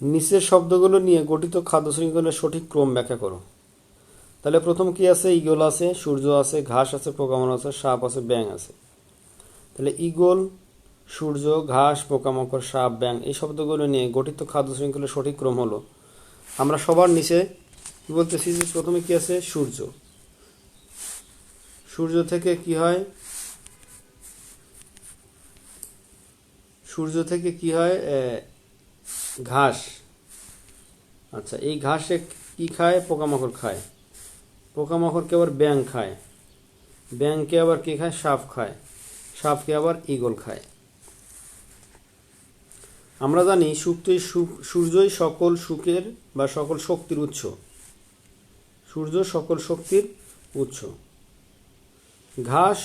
নিচের শব্দগুলো নিয়ে গঠিত খাদ্য শৃঙ্খলের সঠিক ক্রম ব্যাখ্যা করো। তাহলে প্রথম কি আছে? ইগল আছে, সূর্য আছে, ঘাস আছে, পোকামাকড় আছে, সাপ আছে ব্যাং আছে। তাহলে ইগল, সূর্য, ঘাস, পোকামাকড়, সাপ ব্যাং এই শব্দগুলো নিয়ে গঠিত খাদ্য শৃঙ্খলের সঠিক ক্রম হলো, আমরা সবার নিচে বলতেছি যে প্রথমে কি আছে? সূর্য। সূর্য থেকে কি হয়? সূর্য থেকে কি হয়? ঘাস। আচ্ছা এই ঘাসে কি খায়? পোকামাকড় খায়। পোকামাকড়কে আবার ব্যাং খায়। ব্যাংকে আবার কি খায়? সাপ খায়। সাপকে আবার ঈগল খায়। আমরা জানি সুক্তই সূর্যই সকল সুখের বা সকল শক্তির উৎস। সূর্য সকল শক্তির উৎস। ঘাস